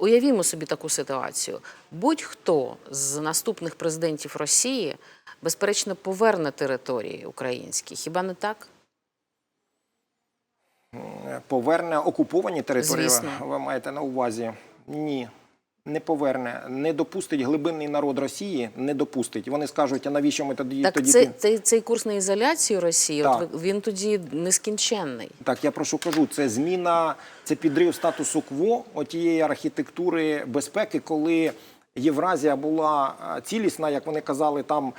уявімо собі таку ситуацію. Будь-хто з наступних президентів Росії, безперечно, поверне території українські. Хіба не так? Поверне окуповані території, Звісно. ви маєте на увазі? Ні. Не поверне, не допустить глибинний народ Росії, не допустить. Вони скажуть, а навіщо ми тоді Так, тоді це, цей, цей курс на ізоляцію Росії, Так. от він тоді нескінченний. Так, я про що кажу, це зміна, це підрив статусу кво отієї архітектури безпеки, коли Євразія була е, цілісна, як вони казали, там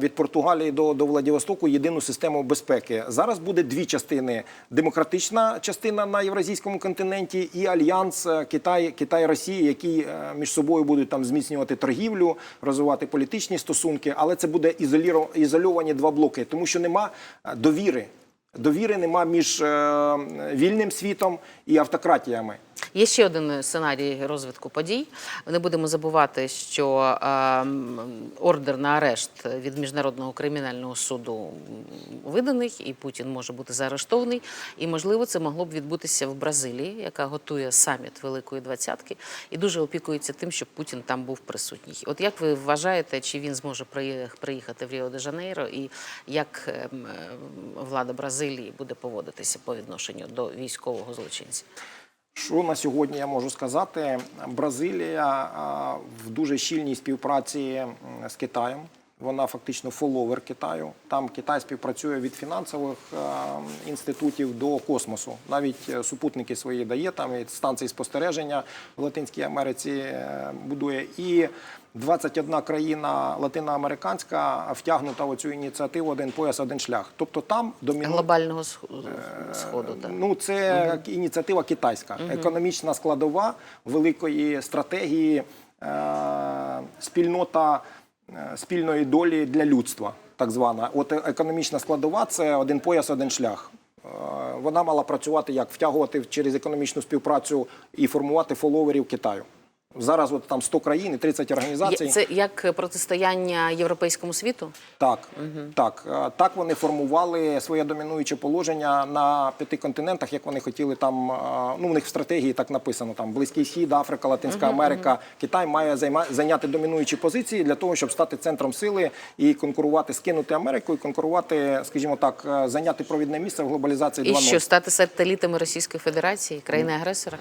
від Португалії до, до Владивостоку єдину систему безпеки. Зараз буде дві частини: демократична частина на євразійському континенті і альянс е, Китай, Китай Росії, які е, між собою будуть там зміцнювати торгівлю, розвивати політичні стосунки, але це буде ізольовані два блоки, тому що нема довіри. Довіри нема між вільним світом і автократіями. Є ще один сценарій розвитку подій. Не будемо забувати, що е, ордер на арешт від міжнародного кримінального суду виданий, і Путін може бути заарештований. І можливо, це могло б відбутися в Бразилії, яка готує саміт Великої Двадцятки, і дуже опікується тим, щоб Путін там був присутній. От як ви вважаєте, чи він зможе приїхати в Ріо де Жанейро, і як ем, влада Бразилії буде поводитися по відношенню до військового злочинця? Що на сьогодні я можу сказати? Бразилія в дуже щільній співпраці з Китаєм. Вона фактично фоловер Китаю. Там Китай співпрацює від фінансових е, інститутів до космосу. Навіть е, супутники свої дає там і станції спостереження в Латинській Америці е, будує. І 21 країна латиноамериканська втягнута в цю ініціативу один пояс, один шлях. Тобто там домінує глобального сходу. Так. Ну, це ініціатива китайська, економічна складова великої стратегії, е, спільнота спільної долі для людства, так звана. От е- економічна складова це один пояс, один шлях. Е, Вона мала працювати як втягувати через економічну співпрацю і формувати фоловерів Китаю. Зараз от там 100 країн і 30 організацій. Це як протистояння європейському світу? Так, так, Е, так вони формували своє домінуюче положення на п'яти континентах, як вони хотіли там. е, Ну, в них в стратегії так написано: там Близький Схід, Африка, Латинська Америка. Китай має займа- зайняти домінуючі позиції для того, щоб стати центром сили і конкурувати, скинути Америку і конкурувати, скажімо так, е, зайняти провідне місце в глобалізації І 2.0. що стати сателітами Російської Федерації, країни-агресора?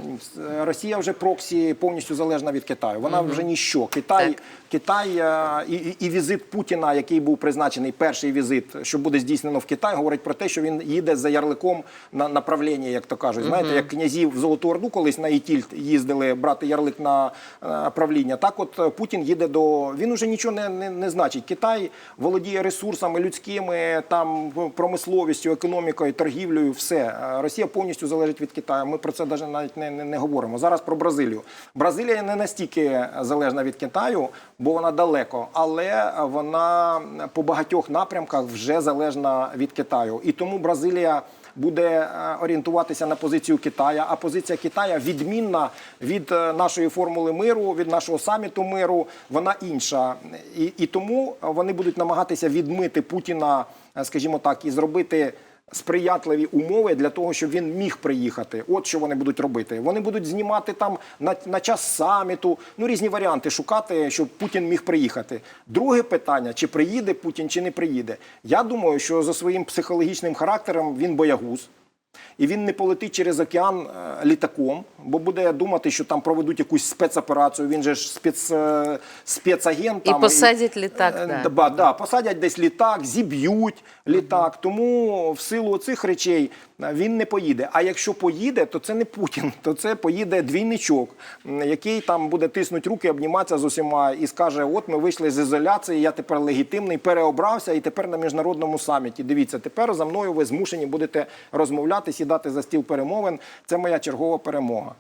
Е, Росія вже проксі повністю залежна від Китаю. Вона вже ніщо. Китай, Так. Китай е, і, і, і візит Путіна, який був призначений, перший візит, що буде здійснено в Китай, говорить про те, що він їде за ярликом на направлення, як то кажуть. Знаєте, як князі в Золоту Орду колись на Ітільт їздили брати ярлик на е, правління. Так, от е, Путін їде до він уже нічого не, не, не значить. Китай володіє ресурсами людськими, там промисловістю, економікою, торгівлею. Все Росія повністю залежить від Китаю. Ми про це навіть не, не, не говоримо. Зараз про Бразилію. Бразилія не настільки залежна від Китаю, бо вона далеко, але вона по багатьох напрямках вже залежна від Китаю. І тому Бразилія. Буде е, орієнтуватися на позицію Китая, а позиція Китая відмінна від е, нашої формули миру, від нашого саміту миру. Вона інша, і, і тому вони будуть намагатися відмити Путіна, е, скажімо так, і зробити сприятливі умови для того, щоб він міг приїхати. От що вони будуть робити. Вони будуть знімати там на, на час саміту, ну різні варіанти шукати, щоб Путін міг приїхати. Друге питання: чи приїде Путін, чи не приїде. Я думаю, що за своїм психологічним характером він боягуз. І він не полетить через океан е, літаком, бо буде думати, що там проведуть якусь спецоперацію. Він же ж спец, е, спецагент. І там, посадять літак, Е, да. да, да, посадять десь літак, зіб'ють літак. Тому в силу цих речей він не поїде. А якщо поїде, то це не Путін, то це поїде двійничок, який там буде тиснути руки, обніматися з усіма і скаже: От ми вийшли з ізоляції, я тепер легітимний, переобрався, і тепер на міжнародному саміті. Дивіться, тепер за мною ви змушені будете розмовляти, сідати за стіл перемовин. Це моя чергова перемога.